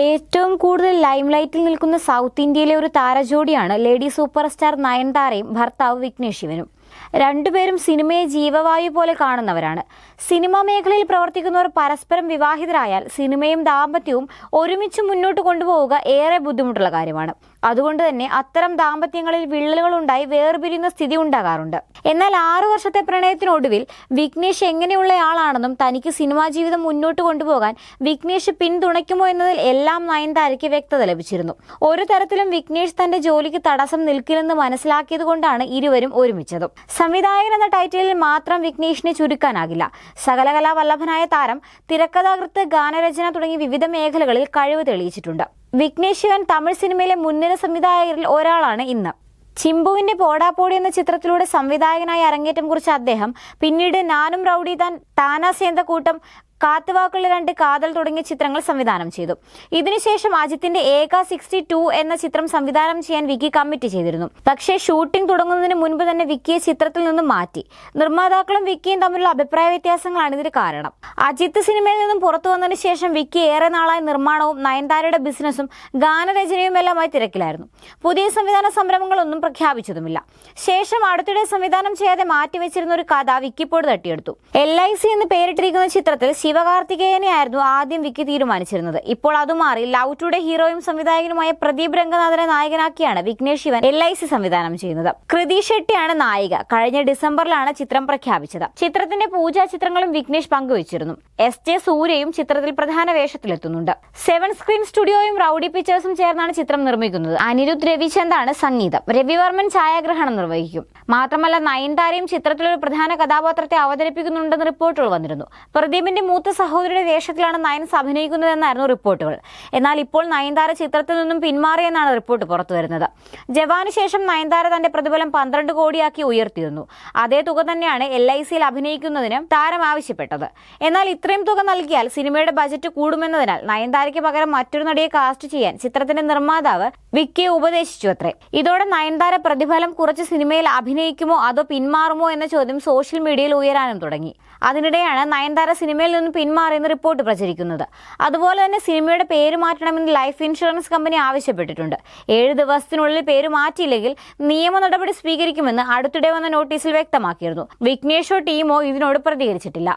ഏറ്റവും കൂടുതൽ ലൈംലൈറ്റിൽ നിൽക്കുന്ന സൗത്ത് ഇന്ത്യയിലെ ഒരു താരജോഡിയാണ് ലേഡി സൂപ്പർ സ്റ്റാർ നയൻതാരയും ഭർത്താവ് വിഘ്നേഷ് ശിവനും. രണ്ടുപേരും സിനിമയെ ജീവവായു പോലെ കാണുന്നവരാണ്. സിനിമാ മേഖലയിൽ പ്രവർത്തിക്കുന്നവർ പരസ്പരം വിവാഹിതരായാൽ സിനിമയും ദാമ്പത്യവും ഒരുമിച്ച് മുന്നോട്ട് കൊണ്ടുപോവുക ഏറെ ബുദ്ധിമുട്ടുള്ള കാര്യമാണ്. അതുകൊണ്ട് തന്നെ അത്തരം ദാമ്പത്യങ്ങളിൽ വിള്ളലുകൾ ഉണ്ടായി വേർപിരിയുന്ന സ്ഥിതി ഉണ്ടാകാറുണ്ട്. എന്നാൽ ആറു വർഷത്തെ പ്രണയത്തിനൊടുവിൽ വിഘ്നേഷ് എങ്ങനെയുള്ളയാളാണെന്നും തനിക്ക് സിനിമാ ജീവിതം മുന്നോട്ട് കൊണ്ടുപോകാൻ വിഘ്നേഷ് പിന്തുണയ്ക്കുമോ എന്നതിൽ എല്ലാം നയൻതാരയ്ക്ക് വ്യക്തത ലഭിച്ചിരുന്നു. ഒരു തരത്തിലും വിഘ്നേഷ് തന്റെ ജോലിക്ക് തടസ്സം നിൽക്കില്ലെന്ന് മനസ്സിലാക്കിയത് കൊണ്ടാണ് ഇരുവരും ഒരുമിച്ചതും. സംവിധായകൻ എന്ന ടൈറ്റിലിൽ മാത്രം വിഘ്നേഷിനെ ചുരുക്കാനാകില്ല. സകലകലാ വല്ലഭനായ താരം തിരക്കഥാകൃത്ത് ഗാനരചന തുടങ്ങി വിവിധ മേഖലകളിൽ കഴിവ് തെളിയിച്ചിട്ടുണ്ട്. വിഘ്നേഷ് ശിവൻ തമിഴ് സിനിമയിലെ മുൻനിര സംവിധായകരിൽ ഒരാളാണ് ഇന്ന്. ചിമ്പുവിന്റെ പോടാപ്പോടി എന്ന ചിത്രത്തിലൂടെ സംവിധായകനായി അരങ്ങേറ്റം കുറിച്ച അദ്ദേഹം പിന്നീട് നാനും റൌഡി താൻ താനാ സേന്ത കൂട്ടം കാത്തുവാക്കുള്ള രണ്ട് കാതൽ തുടങ്ങിയ ചിത്രങ്ങൾ സംവിധാനം ചെയ്തു. ഇതിനുശേഷം അജിത്തിന്റെ ഏക സിക്സ്റ്റി ടു എന്ന ചിത്രം സംവിധാനം ചെയ്യാൻ വിക്കി കമ്മിറ്റ് ചെയ്തിരുന്നു. പക്ഷേ ഷൂട്ടിംഗ് തുടങ്ങുന്നതിന് മുൻപ് തന്നെ വിക്കിയെ ചിത്രത്തിൽ നിന്നും മാറ്റി. നിർമ്മാതാക്കളും വിക്കിയും തമ്മിലുള്ള അഭിപ്രായ വ്യത്യാസങ്ങളാണ് ഇതിന് കാരണം. അജിത്ത് സിനിമയിൽ നിന്നും പുറത്തു വന്നതിന് ശേഷം വിക്കി ഏറെ നാളായി നിർമ്മാണവും നയൻതാരയുടെ ബിസിനസ്സും ഗാനരചനയും എല്ലാമായി തിരക്കിലായിരുന്നു. പുതിയ സംവിധാന സംരംഭങ്ങളൊന്നും പ്രഖ്യാപിച്ചതുമില്ല. ശേഷം അടുത്തിടെ സംവിധാനം ചെയ്യാതെ മാറ്റിവെച്ചിരുന്ന ഒരു കഥ വിക്കിപ്പോട് തട്ടിയെടുത്തു. എൽ ഐ സി എന്ന് പേരിട്ടിരിക്കുന്ന ചിത്രത്തിൽ ശിവകാർത്തികേയനെയായിരുന്നു ആദ്യം വിക്കി തീരുമാനിച്ചിരുന്നത്. ഇപ്പോൾ അത് മാറി ലവ് ടുഡേ ഹീറോയും സംവിധായകനുമായ പ്രദീപ് രംഗനാഥനെ നായകനാക്കിയാണ് Vignesh Shivan L I C സംവിധാനം ചെയ്യുന്നത്. കൃതി ഷെട്ടിയാണ് നായിക. കഴിഞ്ഞ ഡിസംബറിലാണ് ചിത്രം പ്രഖ്യാപിച്ചത്. ചിത്രത്തിന്റെ പൂജാ ചിത്രങ്ങളും വിഘ്നേഷ് പങ്കുവച്ചിരുന്നു. എസ് ജെ സൂര്യയും ചിത്രത്തിൽ പ്രധാന വേഷത്തിലെത്തുന്നുണ്ട്. സെവൻ സ്ക്രീൻ സ്റ്റുഡിയോയും റൌഡി പിക്ചേഴ്സും ചേർന്നാണ് ചിത്രം നിർമ്മിക്കുന്നത്. അനിരുദ്ധ് രവിചന്ദാണ് സംഗീതം. രവിവർമ്മൻ ഛായാഗ്രഹണം നിർവഹിക്കും. മാത്രമല്ല നയൻതാരയും ചിത്രത്തിലൊരു പ്രധാന കഥാപാത്രത്തെ അവതരിപ്പിക്കുന്നുണ്ടെന്ന് റിപ്പോർട്ടുകൾ വന്നിരുന്നു. പ്രദീപിന്റെ സഹോദരിയുടെ വേഷത്തിലാണ് നയൻസ് അഭിനയിക്കുന്നതെന്നായിരുന്നു റിപ്പോർട്ടുകൾ. എന്നാൽ ഇപ്പോൾ നയൻതാര ചിത്രത്തിൽ നിന്നും പിന്മാറിയെന്നാണ് റിപ്പോർട്ട് പുറത്തു വരുന്നത്. ജവാന് ശേഷം നയൻതാര തന്റെ പ്രതിഫലം പന്ത്രണ്ട് കോടിയാക്കി ഉയർത്തിയിരുന്നു. അതേ തുക തന്നെയാണ് എൽ ഐ സിയിൽ അഭിനയിക്കുന്നതിന് താരം ആവശ്യപ്പെട്ടത്. എന്നാൽ ഇത്രയും തുക നൽകിയാൽ സിനിമയുടെ ബജറ്റ് കൂടുമെന്നതിനാൽ നയൻതാരയ്ക്ക് പകരം മറ്റൊരു നടിയെ കാസ്റ്റ് ചെയ്യാൻ ചിത്രത്തിന്റെ നിർമ്മാതാവ് വിക്കിയെ ഉപദേശിച്ചു അത്രേ. ഇതോടെ നയൻതാര പ്രതിഫലം കുറച്ച് സിനിമയിൽ അഭിനയിക്കുമോ അതോ പിന്മാറുമോ എന്ന ചോദ്യം സോഷ്യൽ മീഡിയയിൽ ഉയരാനും തുടങ്ങി. അതിനിടെയാണ് നയൻതാര സിനിമയിൽ നിന്നും പിന്മാറിയെന്ന് റിപ്പോർട്ട് പ്രചരിക്കുന്നത്. അതുപോലെ തന്നെ സിനിമയുടെ പേര് മാറ്റണമെന്ന് ലൈഫ് ഇൻഷുറൻസ് കമ്പനി ആവശ്യപ്പെട്ടിട്ടുണ്ട്. ഏഴ് ദിവസത്തിനുള്ളിൽ പേര് മാറ്റിയില്ലെങ്കിൽ നിയമ നടപടി സ്വീകരിക്കുമെന്ന് അടുത്തിടെ വന്ന നോട്ടീസിൽ വ്യക്തമാക്കിയിരുന്നു. വിഘ്നേഷോ ടീമോ ഇതിനോട് പ്രതികരിച്ചിട്ടില്ല.